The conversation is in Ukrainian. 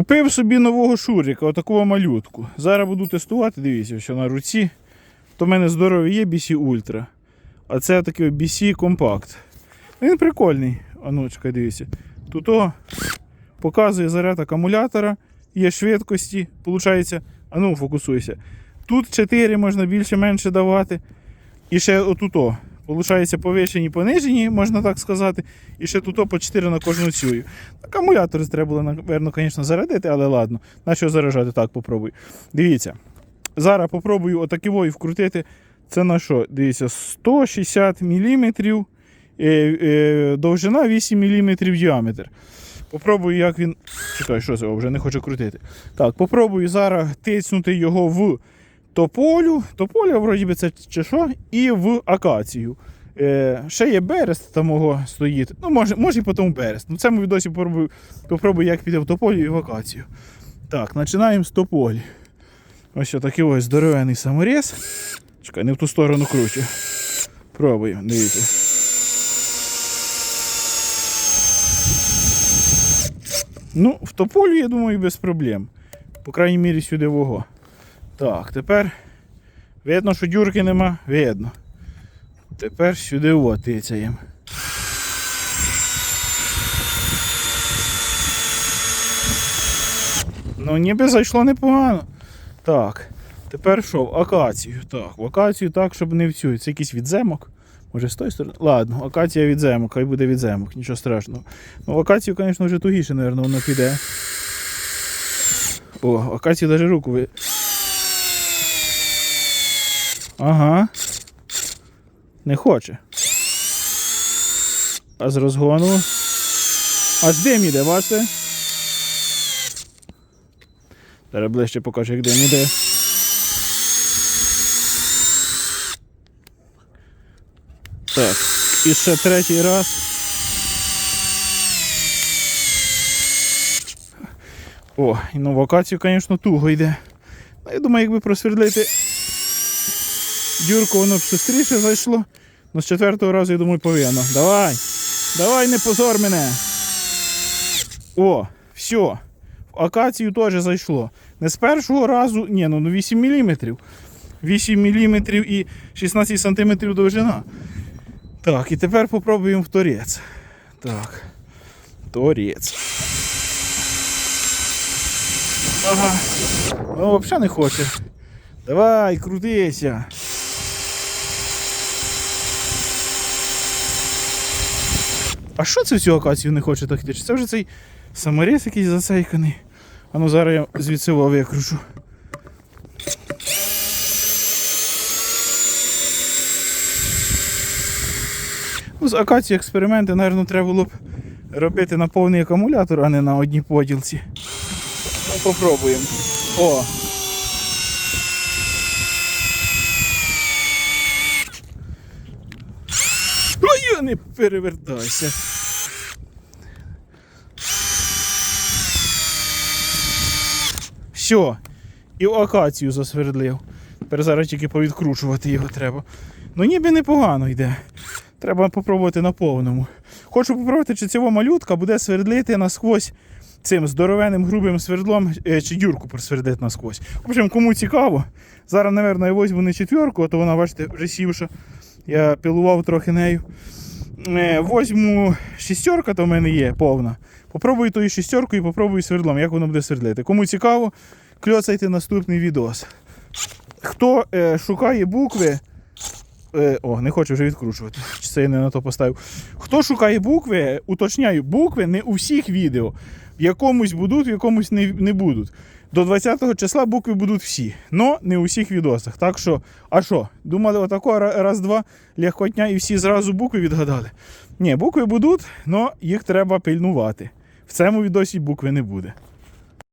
Купив собі нового шурика, отакого малютку. Зараз буду тестувати, дивіться, що на руці. То в мене здоровий є BC Ultra. А це такий BC Compact. Він прикольний. А ну, дивіться. Тут о, показує заряд акумулятора, є швидкості, получається, а ну фокусуйся. Тут 4 можна більше-менше давати. І ще отут, о, получається повищені, понижені, можна так сказати. І ще тут по 4 на кожну цю. Акумулятор треба було, напевно, звісно, зарядити, але ладно. На що заряджати? Так, попробуй. Дивіться. Зараз попробую отакивою вкрутити. Це на що? Дивіться, 160 мм, е, е, довжина 8 мм діаметр. Попробую, як він. Чекай, що це вже не хочу крутити. Так, попробую зараз тиснути його в тополю. Тополя, вроді би, це чи що, і в акацію. Е, ще є берест там мого стоїть. Ну, може, може і потім берест. Ну, в цьому відосі попробую, попробую, як піде в тополю і в акацію. Так, починаємо з тополі. Ось такий ось здоровений саморіз. Чекай, не в ту сторону кручу. Пробую, дивіться. Ну, в тополю, я думаю, без проблем. По крайній мірі сюди вого. Так, тепер видно, що дюрки нема, видно. Тепер сюди о, тицяємо. Ну, ніби зайшло непогано. Так. Тепер що? В акацію. Так, в акацію так, щоб не в цю. Це якийсь відземок. Може з тої сторони? Ладно, акація відземок, хай буде відземок, нічого страшного. Ну, в акацію, звісно, вже тугіше, мабуть, воно піде. О, акацію навіть руку ви. Ага. Не хоче. А з розгону. Аж дим іде, бачите? Зараз ближче покажу, як дим іде. Так, і ще третій раз. О, і на вакацію, звісно, туго йде. Ну, я думаю, якби просвердлити дюрку, воно б швидше зайшло. Ну, з четвертого разу, я думаю, повинно. Давай! Давай, не позор мене! О, все. В акацію теж зайшло. Не з першого разу, ні, ну 8 мм. 8 мм і 16 см довжина. Так, і тепер попробуємо в торець. Так. Торець. Ага. Ну, взагалі не хоче. Давай, крутися. А що це в цю акацію не хоче так Це вже цей саморез якийсь засейканий. А ну зараз я звідси викручу. Ну, з акації експерименти, мабуть, треба було б робити на повний акумулятор, а не на одній поділці. Ну, попробуємо. О! Ой, не перевертайся. Все. І акацію засвердлив. Тепер зараз тільки повідкручувати його треба. Ну ніби непогано йде. Треба попробувати на повному. Хочу попробувати, чи цього малютка буде свердлити насквозь цим здоровенним грубим свердлом, е, чи дюрку просвердить насквозь. В общем, кому цікаво, зараз, мабуть, я візьму не четверку, а то вона, бачите, вже сівша. Я пілував трохи нею. Е, Возьму шістерка, то в мене є повна. Попробую тою шістерку і попробую свердлом, як воно буде свердлити. Кому цікаво, кльоцайте наступний відос. Хто е, шукає букви. Е, о, не хочу вже відкручувати. Чи це я не на то поставив. Хто шукає букви, уточняю, букви не у всіх відео. Якомусь будуть, в якомусь не, не будуть. До 20 числа букви будуть всі, але не у всіх відосах. Так що, а що? Думали, отако раз-два лягкотня і всі зразу букви відгадали. Ні, букви будуть, але їх треба пильнувати. В цьому відосі букви не буде.